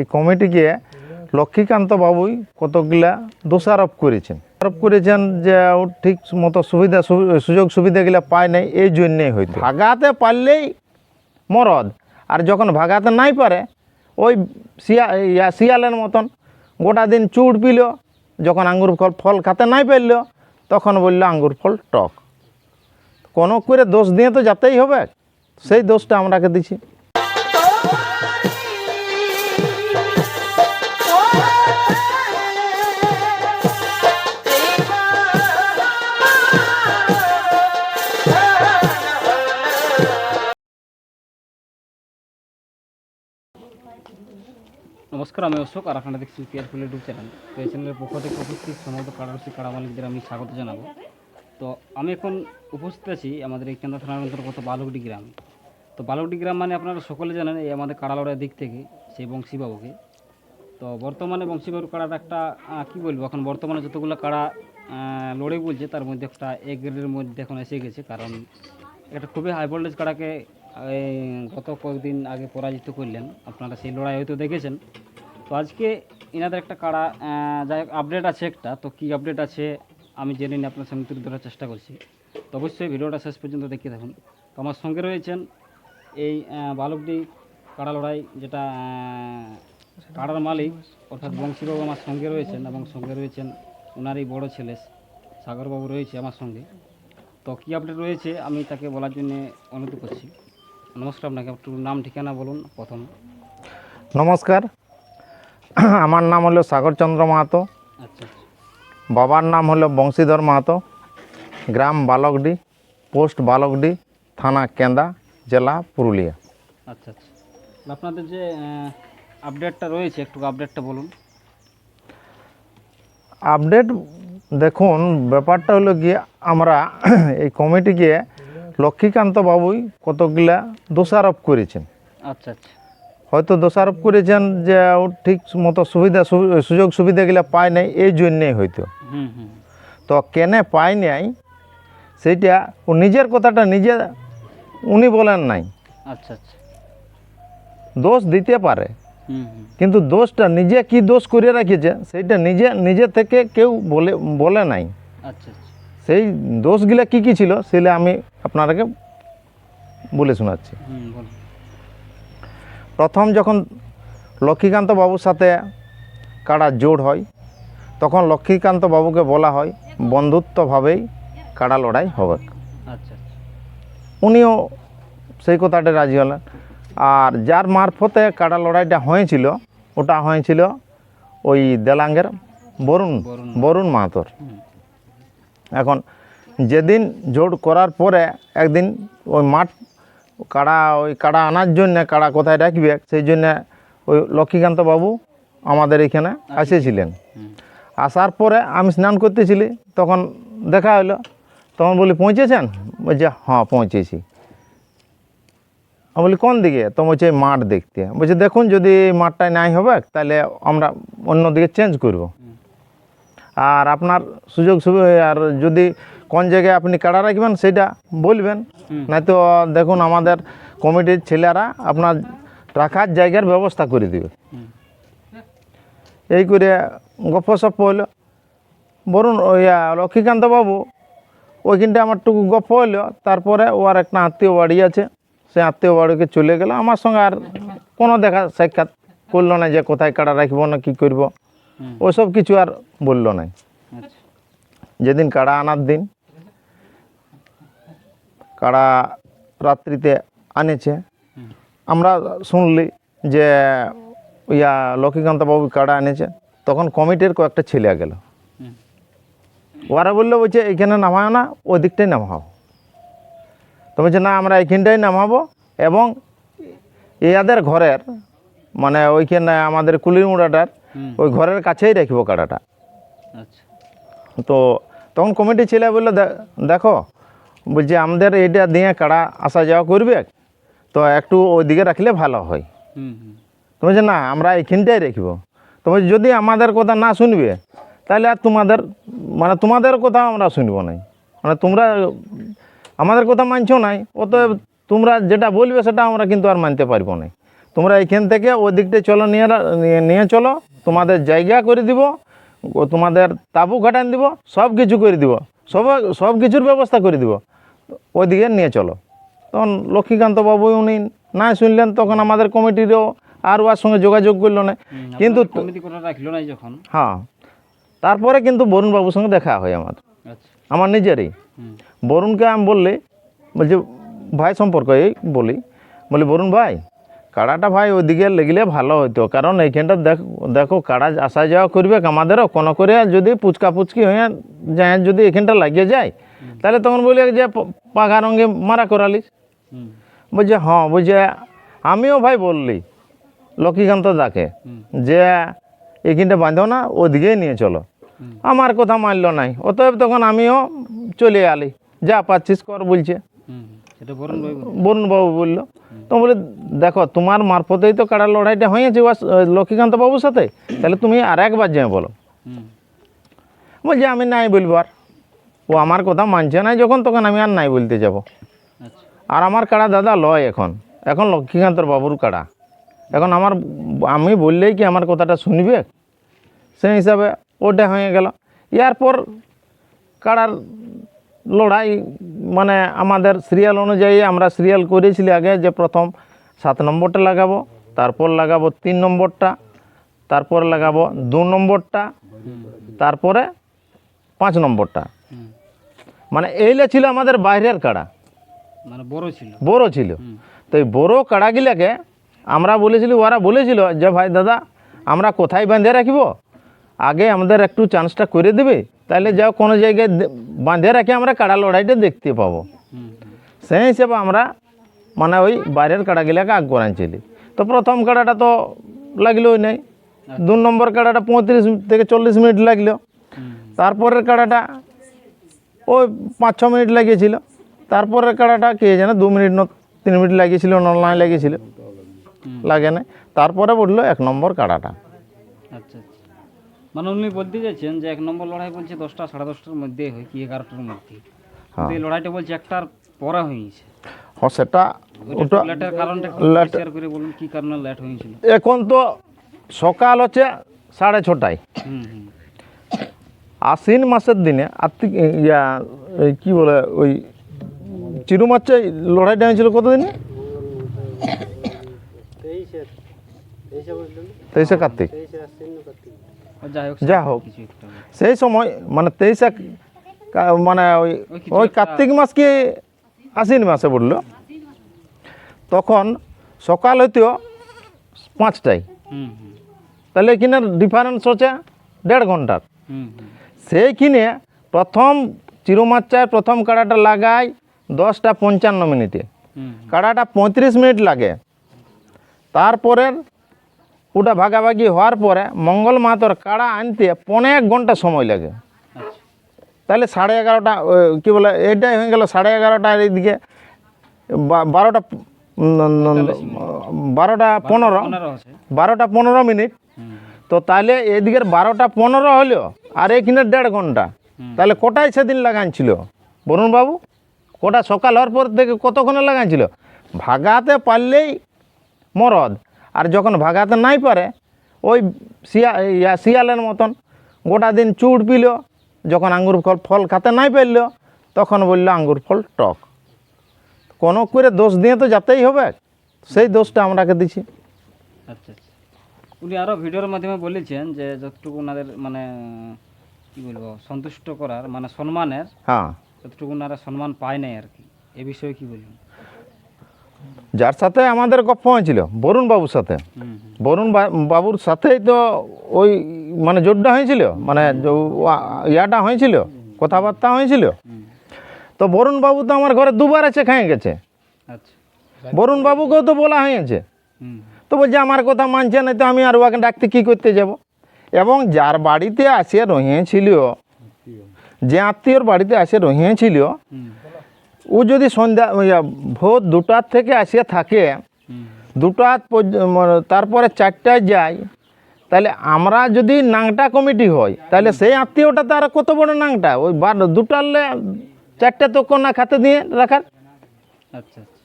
এই কমিটিকে লক্ষ্মীকান্ত বাবুই কতগুলা দোষারোপ করেছেন। আরোপ করেছেন যে ও ঠিক মতো সুবিধা সুযোগ সুবিধাগুলো পায় নাই, এই জন্যেই হয়তো ভাগাতে পারলেই মরদ। আর যখন ভাগাতে নাই পারে, ওই শিয়া শিয়ালের মতন গোটা দিন চুট পিল, যখন আঙ্গুর ফল ফল খাতে নাই পারল, তখন বলল আঙ্গুর ফল টক। কোনো করে দোষ দিয়ে তো যাতেই হবে। সেই দোষটা আমরাকে দিছি। নমস্কার আমি অশোক আর আপনারা দেখছেন পিয়ারফুল ইউটিউব চ্যানেল। তো এই চ্যানেলের পক্ষ থেকে উপস্থিত সমস্ত কাড়ারসি কাড়া মালিকদের আমি স্বাগত জানাব। তো আমি এখন উপস্থিত আছি আমাদের এই কেন্দ্র থানার অন্তর্গত বালুকডি গ্রাম। তো বালুকডি গ্রাম মানে আপনারা সকলে জানেন এই আমাদের কাড়া লড়াইয়ের দিক থেকে, সেই বংশীবাবুকে। তো বর্তমানে বংশীবাবুর কাড়াটা একটা কী বলব, এখন বর্তমানে যতগুলো কাড়া লড়ে বলছে তার মধ্যে একটা এ গ্রেডের মধ্যে এখন এসে গেছে। কারণ একটা খুবই হাই ভোল্টেজ কাড়াকে গত কয়েকদিন আগে পরাজিত করলেন। আপনারা সেই লড়াই হয়তো দেখেছেন। তো আজকে এনাদের একটা কাড়া যাই আপডেট আছে একটা। তো কী আপডেট আছে আমি জেনে নিয়ে আপনার সঙ্গে তুলে ধরার চেষ্টা করছি। তো অবশ্যই ভিডিওটা শেষ পর্যন্ত দেখতে থাকুন। তো আমার সঙ্গে রয়েছেন এই বালকডি কাড়া লড়াই, যেটা কাড়ার মালিক, অর্থাৎ বংশীবাবু আমার সঙ্গে রয়েছেন এবং সঙ্গে রয়েছেন ওনারই বড় ছেলে, সাগরবাবু রয়েছে আমার সঙ্গে। তো কী আপডেট রয়েছে আমি তাকে বলার জন্য অনুরোধ করছি। নমস্কার, আপনাকে একটু নাম ঠিকানা বলুন প্রথম। নমস্কার আমার নাম হলো সাগরচন্দ্র মাহাতো। আচ্ছা। বাবার নাম হলো বংশীধর মাহাতো। গ্রাম বালকডি পোস্ট বালকডি থানা কেন্দা জেলা পুরুলিয়া। আচ্ছা আচ্ছা। আপনাদের যে আপডেটটা রয়েছে একটু আপডেটটা বলুন। আপডেট দেখুন ব্যাপারটা হলো গিয়ে আমরা এই কমিটিকে লক্ষ্মীকান্ত বাবুই কতগুলা দোষারোপ করেছেন। আচ্ছা আচ্ছা। হয়তো দোষারোপ করেছেন যে ও ঠিক মতো সুবিধা সুযোগ সুবিধাগুলো পায় নাই এই জন্যেই হয়তো। তো কেনে পায় নাই সেইটা ও নিজের কথাটা নিজে উনি বলেন নাই। আচ্ছা আচ্ছা। দোষ দিতে পারে। কিন্তু দোষটা নিজে কি দোষ করে রাখিছে সেইটা নিজে নিজে থেকে কেউ বলে বলে নাই। আচ্ছা আচ্ছা। সেই দোষগুলা কি কি ছিল সেটা আমি আপনারাকে বলে শোনাচ্ছি। প্রথম যখন লক্ষ্মীকান্ত বাবুর সাথে কাড়া জোড় হয় তখন লক্ষ্মীকান্ত বাবুকে বলা হয় বন্ধুত্বভাবেই কাড়া লড়াই হবে। আচ্ছা আচ্ছা। উনিও সেই কথাটা রাজি হলেন। আর যার মারফতে কাড়া লড়াইটা হয়েছিল ওটা হয়েছিল ওই দেলাঙ্গের বরুণ বরুণ। বরুণ মাহাতোর। এখন যেদিন জোট করার পরে একদিন ওই মাঠ কাড়া ওই কাড়া আনার জন্যে কাড়া কোথায় রাখবে? সেই জন্যে ওই লক্ষ্মীকান্ত বাবু আমাদের এখানে এসেছিলেন। হুম। আসার পরে আমি স্নান করতেছিলি তখন দেখা হলো তখন বলি পৌঁছেছেন? বলছে হ্যাঁ পৌঁছেছি। আমি বলি কোন দিকে? তো বলছে "এই মাঠ দেখতে। বলছে দেখুন যদি মাঠটায় নাই হবে তাহলে আমরা অন্য দিকে চেঞ্জ করব আর আপনার সুযোগ সুবিধা আর যদি কোন জায়গায় আপনি কাড়া রাখবেন সেটা বলবেন। হুম। নয়তো দেখুন আমাদের কমিটির ছেলেরা আপনার রাখার জায়গার ব্যবস্থা করে দিবে। এই করে গপ্প সপ্প হইল বরুণ ওইয়া লক্ষ্মীকান্ত বাবু ওইখানটা আমার টুকু গপ্প হইল তারপরে ওর একটা আত্মীয় বাড়ি আছে সে আত্মীয় বাড়িকে চলে গেল। আমার সঙ্গে আর কোনো দেখা সাক্ষাৎ করল না যে কোথায় কাটা রাখব না কী করব। ওসব কিছু আর বলল না আচ্ছা। যেদিন কাড়া আনার দিন কাড়া রাত্রিতে আনেছে। আমরা শুনলি যে ইয়া লক্ষ্মীকান্ত বাবু কাড়া এনেছে তখন কমিটির কয়েকটা ছেলে গেল। ওরা বলল বলছে এইখানে নামাও না ওই দিকটাই নামাও। তো বলছে না আমরা এইখানটাই নামাবো এবং ইয়াদের ঘরের মানে ওইখানে আমাদের কুলির মুড়াটার ওই ঘরের কাছেই রাখব কাড়াটা আচ্ছা। তো তখন কমিটি ছেলে বলল "দে- দেখো বলছে আমাদের এটা দিয়ে কাড়া আসা যাওয়া করবে? তো একটু ওইদিকে রাখলে ভালো হয়। হুম হুম। তো বলছে না আমরা এইখানটাই রাখব। তো বলছে যদি আমাদের কথা না শুনবে তাহলে আর তোমাদের মানে তোমাদের কথা আমরা শুনব নাই। মানে তোমরা আমাদের কথা মানছো নাই অতএব তোমরা যেটা বলবে সেটা আমরা কিন্তু আর মানতে পারব না তোমরা এখান থেকে ওই দিকটা চলো নিয়ে নিয়ে- চলো তোমাদের জায়গা করে দিব ও তোমাদের তাবু ঘাটান দিব সব কিছু করে দিব সব সব কিছুর ব্যবস্থা করে দিব। ওইদিকে নিয়ে চলো। তখন লক্ষ্মীকান্ত বাবু উনি না শুনলেন তখন আমাদের কমিটিরও আর ওর সঙ্গে যোগাযোগ করল না। কিন্তু হ্যাঁ। তারপরে কিন্তু বরুণ বাবুর সঙ্গে দেখা হয় আমার। আচ্ছা। আমার নিজেরই। বরুণকে আমি বললে বলছি ভাই সম্পর্ক এই বলি। বলি বরুণ ভাই কাড়াটা ভাই ওইদিকে লেগলে ভালো হইতো। কারণ এইখানটা দেখ দেখো কাড়া আসা যাওয়া করবে আমাদেরও। কোনো করে যদি পুচকা পুচকি হয়ে যায় যদি এখানটা লাগিয়ে যায় তাহলে তখন বলি যে পাখা রঙে মারা করালিস বলছে হ্যাঁ বলছে আমিও ভাই বললি লক্ষ্মীকান্ত দাকে যে এখানটা বাঁধো না ওদিকেই নিয়ে চলো। আমার কথা মানলো নাই অতএব তখন আমিও চলে আলি। যা পাচ্ছিস কর বলছে। বরুণবাবু বলল। তো বলে দেখো তোমার মারফতেই তো কাড়া লড়াইটা হয়েছে লক্ষ্মীকান্ত বাবুর সাথে। তাহলে তুমি আর একবার যেয়ে বলো। বলছে আমি নাই বলবার ও আমার কথা মানছে না যখন তখন আমি আর নাই বলতে যাব। আচ্ছা। আর আমার কাড়া দাদা লয় এখন। এখন লক্ষ্মীকান্তর বাবুর কাড়া। এখন আমার আমি বললেই কি আমার কথাটা শুনবে? সেই হিসাবে ওটা হয়ে গেল। ইয়ার পর কাড়ার লড়াই মানে আমাদের সিরিয়াল অনুযায়ী আমরা সিরিয়াল করেছিলি আগে যে প্রথম সাত নম্বরটা লাগাবো তারপর লাগাবো তিন নম্বরটা তারপর লাগাবো দু নম্বরটা তারপরে পাঁচ নম্বরটা। মানে এইটা ছিল আমাদের বাইরের কাড়া। মানে বড় ছিল। বড় ছিল। তো এই বড় কাড়াগুলাকে আমরা বলেছিলি ওরা বলেছিল যে ভাই দাদা আমরা কোথায় বাঁধে রাখব? আগে আমাদের একটু চান্সটা করে দেবে তাহলে যাও কোনো জায়গায় বাঁধে রাখে আমরা কাড়া লড়াইটা দেখতে পাবো। সেই হিসেবে আমরা মানে ওই বাইরের কাড়াগুলাকে আগ করাইছিলি তো প্রথম কাড়াটা তো লাগল ওই নাই। দু নম্বর কাড়াটা পঁয়ত্রিশ থেকে চল্লিশ মিনিট লাগল। তারপরের কাড়াটা ওই পাঁচ ছ মিনিট লাগিয়েছিল। তারপরের কাড়াটা কে জানে দু মিনিট ন তিন মিনিট লাগিয়েছিল নয় লাগিয়েছিল। লাগে না তারপরে বলল এক নম্বর কাড়াটা। আচ্ছা আচ্ছা। মানে উনি বলতে চাইছেন যে এক নম্বর লড়াই বলছে দশটা সাড়ে দশটার মধ্যে হয় কি এগারোটার মধ্যে। হ্যাঁ। এই লড়াইটা বলছে একটার পরে হয়েছে। হ্যাঁ সেটা ওটা লেটের করে বলুন কি কারণে লেট হয়েছিল? এখন তো সকাল হচ্ছে সাড়ে ছটায়। হুম হুম। আশ্বিন মাসের দিনে আর্থিক ইয়া এই কী বলে ওই চিরুমাচ্ছে লড়াইটা হয়েছিল কতদিনে? তেইশে কার্তিক। ও যাই হোক যা হোক। সেই সময় মানে তেইশে মানে ওই ওই কার্তিক মাস কি আশ্বিন মাসে বলল তখন সকাল হইতো পাঁচটায়। তাহলে এখানে ডিফারেন্স হচ্ছে দেড় ঘণ্টার। সেইখানে প্রথম চিরুমাচ্চায় প্রথম কাড়াটা লাগায় দশটা পঞ্চান্ন মিনিটে। কাড়াটা পঁয়ত্রিশ মিনিট লাগে। তারপরে ওটা ভাগাভাগি হওয়ার পরে মঙ্গল মাহাতর কাড়া আনতে পনেরো এক ঘণ্টা সময় লাগে। আচ্ছা। তাহলে সাড়ে এগারোটা কি বলে এইটাই হয়ে গেল সাড়ে এগারোটার এইদিকে বারোটা বারোটা পনেরো। বারোটা পনেরো মিনিট। তো তাহলে এদিকের বারোটা পনেরো হলো আর এখানে দেড় ঘণ্টা। তাহলে কোটায় সেদিন লাগাইছিল বরুণ বাবু কোটা সকাল হওয়ার পর থেকে কতক্ষণে লাগাইছিল ভাগাতে পারলেই মরদ। আর যখন ভাগাতে নাই পারে ওই শিয়া ইয়া শিয়ালের মতন গোটা দিন চুড় পিল যখন আঙ্গুর ফল ফল খাতে নাই পারল তখন বলল আঙ্গুর ফল টক। কোনো করে দোষ দিয়ে তো যাতেই হবে সেই দোষটা আমরাকে দিছি। আচ্ছা আচ্ছা। উনি আরও ভিডিওর মাধ্যমে বলেছেন যে যতটুকু ওনাদের মানে কি বলব সন্তুষ্ট করার মানে সম্মানের হ্যাঁ। ততটুকু ওনারা সম্মান পায় নাই আর কি। এ বিষয়ে কি বলবেন? যার সাথে আমাদের গপ্প হয়েছিল বরুণ বাবুর সাথে। বরুণ বাবুর সাথেই তো ওই মানে জোরটা হয়েছিল মানে ইয়াটা হয়েছিল কথাবার্তা হয়েছিল। তো বরুণ বাবু তো আমার ঘরে দুবার আছে খেয়ে গেছে। আচ্ছা। বরুণ বাবুকেও তো বলা হয়েছে। তো বলছে, আমার কথা মানছে না, তো আমি আর ওকে ডাকতে কী করতে যাব? এবং যার বাড়িতে আসে রহিয়েছিল যে আত্মীয়র বাড়িতে আসে রহিয়েছিল ও যদি সন্ধ্যা ভোর দুটার থেকে আসিয়া থাকে হুম দুটা পর্য- মানে তারপরে চারটায় যাই তাহলে আমরা যদি নাংটা কমিটি হয় তাহলে সেই আত্মীয়টা তার কত বড় নাংটা? ওই বার দুটালে চারটে তো কোনা খাতে দিয়ে রাখার। আচ্ছা আচ্ছা।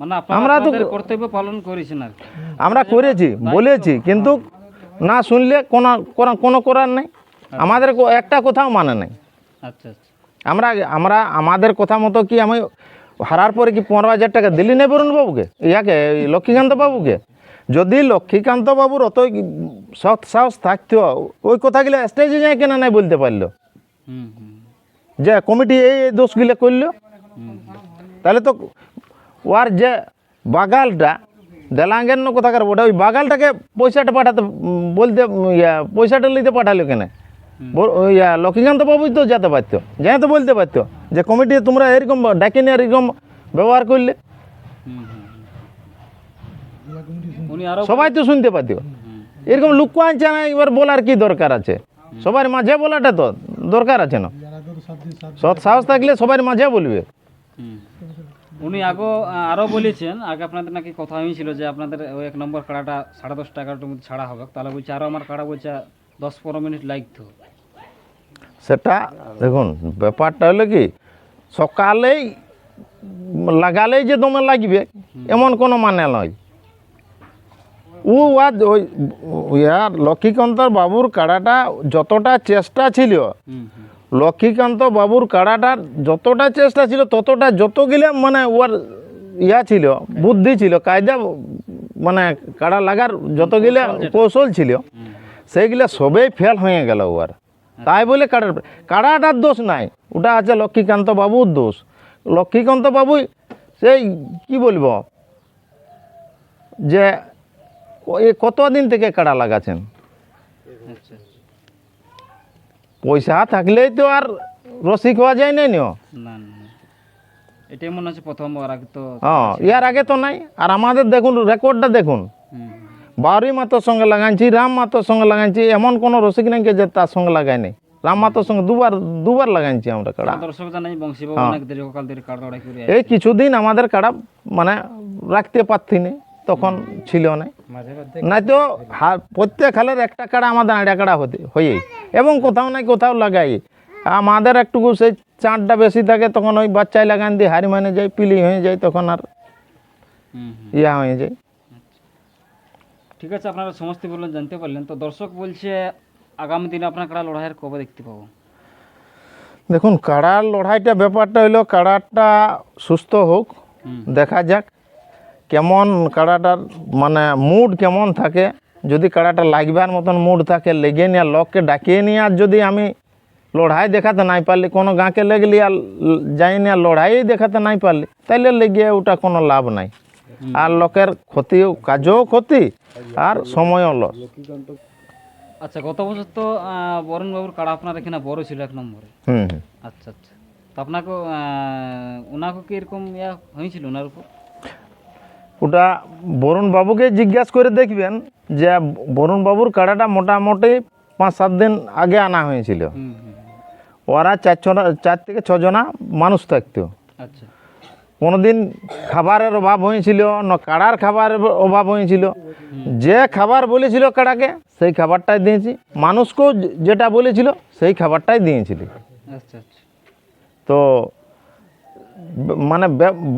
মানে আমরা তো- কর্তব্য পালন করেছেন আর কি। আমরা করেছি বলেছি কিন্তু না শুনলে কোনো কোনো- করার নেই। আমাদের একটা কোথাও মানে নেই। আচ্ছা আচ্ছা। আমরা আমরা আমাদের কথা মতো কি আমি হারার পরে কি পনেরো হাজার টাকা দিলি নেই বরুণ বাবুকে? ইয়াকে লক্ষ্মীকান্ত বাবুকে? যদি লক্ষ্মীকান্ত বাবুর অত সৎ সাহস থাকতো ওই কথাগুলো স্টেজে যায় কেন নাই বলতে পারল? যে কমিটি এই এই দোষগুলো করল? তাহলে তো ওর যে বাগালটা দেলাঙ্গের না কোথাকার ওটা ওই বাগালটাকে পয়সাটা পাঠাতে বলতে ইয়া পয়সাটা নিতে পাঠালো কেন? ইয়া লক্ষ্মীকান্ত বাবুই তো যেতে পারতো যাই তো বলতে পারতো যে কমিটি তোমরা এরকম ডাকে নিয়ে এরকম ব্যবহার করলে। সবাই তো শুনতে পারতো। এরকম লুক আনছে না এবার বলার কি দরকার আছে? সবার মাঝে বলাটা তো দরকার আছে না? সৎ সাহস থাকলে সবার মাঝে বলবে। উনি আগো আরও বলেছেন আগে আপনাদের নাকি কথা হয়েছিল যে আপনাদের ওই এক নম্বর কাড়াটা সাড়ে দশ টাকার মধ্যে ছাড়া হবে। তাহলে বলছে আরও আমার কাড়া বলছে দশ পনেরো মিনিট লাগতো। সেটা দেখুন ব্যাপারটা হলো কি সকালেই লাগালেই যে দমে লাগবে এমন কোনো মানে নয়। ও আর ওই ইয়ার লক্ষ্মীকান্তর বাবুর কাড়াটা যতটা চেষ্টা ছিল লক্ষ্মীকান্ত বাবুর কাড়াটার যতটা চেষ্টা ছিল ততটা যতগুলা মানে ওর ইয়া ছিল বুদ্ধি ছিল কায়দা মানে কাড়া লাগার যতগুলা কৌশল ছিল সেইগুলা সবেই ফেল হয়ে গেল ওর। তাই বলে কাড়ার কাড়াটার দোষ নাই ওটা আছে লক্ষ্মীকান্ত বাবুর দোষ। লক্ষ্মীকান্ত বাবু সেই কি বলব? যে কতদিন থেকে কাড়া লাগাছেন? আচ্ছা। পয়সা থাকলেই তো আর রসিক হওয়া যায় নাই নিও। না না। এটাই মনে হচ্ছে প্রথম আর আগে তো হ্যাঁ ইয়ার আগে তো নাই। আর আমাদের দেখুন রেকর্ডটা দেখুন। বাউরি মাতোর সঙ্গে লাগাইছি রাম মাতোর সঙ্গে লাগাইছি এমন কোনো রসিক নাই যে তার সঙ্গে লাগাই নাই। রাম মাতোর সঙ্গে দুবার দুবার লাগাইছি আমরা কাড়া। দর্শক জানাই বংশীবাবু হ্যাঁ। অনেক দীর্ঘকাল ধরে কাড়া লড়াই করে এই কিছুদিন আমাদের কাড়া মানে রাখতে পারছি না তখন ছিল না। নাই তো প্রত্যেক হালের একটা কাড়া আমাদের আড়া কাড়া হতে হয়েই। এবং কোথাও নাই কোথাও লাগাই। আমাদের একটুকু সেই চাঁদটা বেশি থাকে তখন ওই বাচ্চায় লাগান দিয়ে হারি মানে যায় পিলি হয়ে যায় তখন আর ইয়া হয়ে যায়। ঠিক আছে আপনারা সমস্ত বললেন জানতে পারলেন। তো দর্শক বলছে আগামী দিনে আপনার কাড়া লড়াইয়ের কবে দেখতে পাবো? দেখুন কাড়ার লড়াইটা ব্যাপারটা হইল কাড়াটা সুস্থ হোক দেখা যাক কেমন কাড়াটার মানে মুড কেমন থাকে। যদি কাড়াটা লাগবার মতন মুড থাকে লেগে নিয়ে লোককে ডাকিয়ে নিয়ে আর যদি আমি লড়াই দেখাতে নাই পারলি কোনো গাঁকে লেগলি আর যাই নিয়ে লড়াই দেখাতে নাই পারলি তাইলে লেগে ওটা কোনো লাভ নাই। আর লোকের ক্ষতিও কাজও ক্ষতি আর সময়ও লস আচ্ছা গত বছর তো বরুণ বাবুর কাড়া আপনার এখানে বড় ছিল এক নম্বরে। হুম হুম। আচ্ছা আচ্ছা। তো আপনাকে ওনাকে কি এরকম ইয়া হয়েছিল ওনার উপর? ওটা বরুণ বাবুকে জিজ্ঞাসা করে দেখবেন যে বরুণ বাবুর কাড়াটা মোটামুটি পাঁচ সাত দিন আগে আনা হয়েছিল। ওরা চার ছটা চার থেকে ছজনা মানুষ থাকতো। আচ্ছা। কোনোদিন খাবারের অভাব হয়েছিল না কাড়ার খাবারের অভাব হয়েছিল। যে খাবার বলেছিল কাড়াকে সেই খাবারটাই দিয়েছি। মানুষকেও যেটা বলেছিল সেই খাবারটাই দিয়েছিল। আচ্ছা আচ্ছা। তো মানে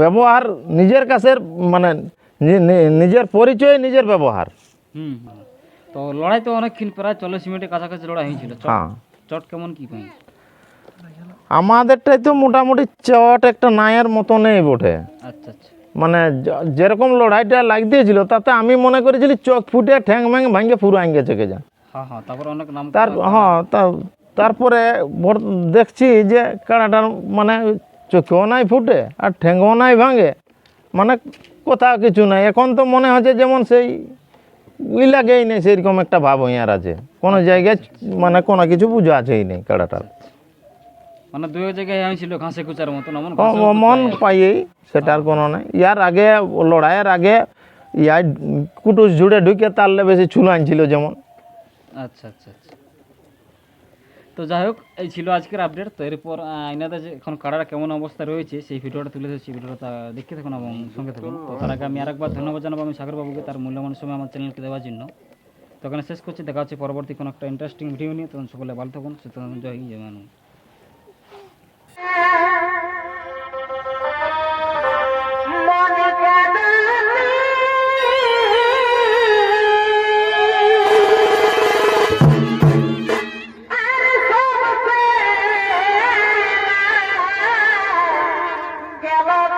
ব্যবহার নিজের কাছের মানে নিজের পরিচয় নিজের ব্যবহার। হুম। তো লড়াই তো অনেকক্ষণ প্রায় চল্লিশ মিনিটের কাছাকাছি লড়াই হয়েছিল। চট- হ্যাঁ। চট কেমন কি পাই আমাদেরটাই তো মোটামুটি চট একটা নায়ের মতো নেই বটে। আচ্ছা আচ্ছা। মানে যেরকম লড়াইটা লাগতেছিল তাতে আমি মনে করেছিলি চোখ ফুটে ঠ্যাং ম্যাং ভাঙে পুরো আঙ্গে চকে যা হ্যাঁ হ্যাঁ তারপর অনেক নাম তার হ্যাঁ তারপরে দেখছি যে কাড়াটার মানে চোখেও নাই ফুটে আর ঠেঙ্গও নাই ভাঙে। মানে কোথাও কিছু নাই। এখন তো মনে হচ্ছে যেমন সেই ই লাগেই নেই সেরকম একটা ভাব হইয়ার আছে। কোনো জায়গায় মানে কোনো কিছু বুঝা আছেই নেই কাড়াটার মানে দুই জায়গায় হয়েছিল ঘাসে কুচার মতন এমন ও- ও মন পাইয়েই সেটার কোনো নাই। ইয়ার আগে লড়াইয়ের আগে ইয়ার কুটুস ঝুড়ে ঢুকে তারলে বেশি চুল আনছিল যেমন। আচ্ছা আচ্ছা। তো যাই হোক, এই ছিল আজকের আপডেট তো এরপর এনাদের যে এখন কাড়ার কেমন অবস্থা রয়েছে, সেই ভিডিওটা তুলে ধরছি। ভিডিওটা দেখতে থাকুন এবং সঙ্গে থাকুন। তো তার আগে আমি আরেকবার ধন্যবাদ জানাব আমি সাগর বাবুকে তার মূল্যবান সময় আমার চ্যানেলকে দেওয়ার জন্য। তো এখানে শেষ করছি। দেখা হচ্ছে পরবর্তী কোনো একটা ইন্টারেস্টিং ভিডিও নিয়ে। তখন সকলে ভালো থাকুন সুতরাং জয় জয় মানুষ কেবল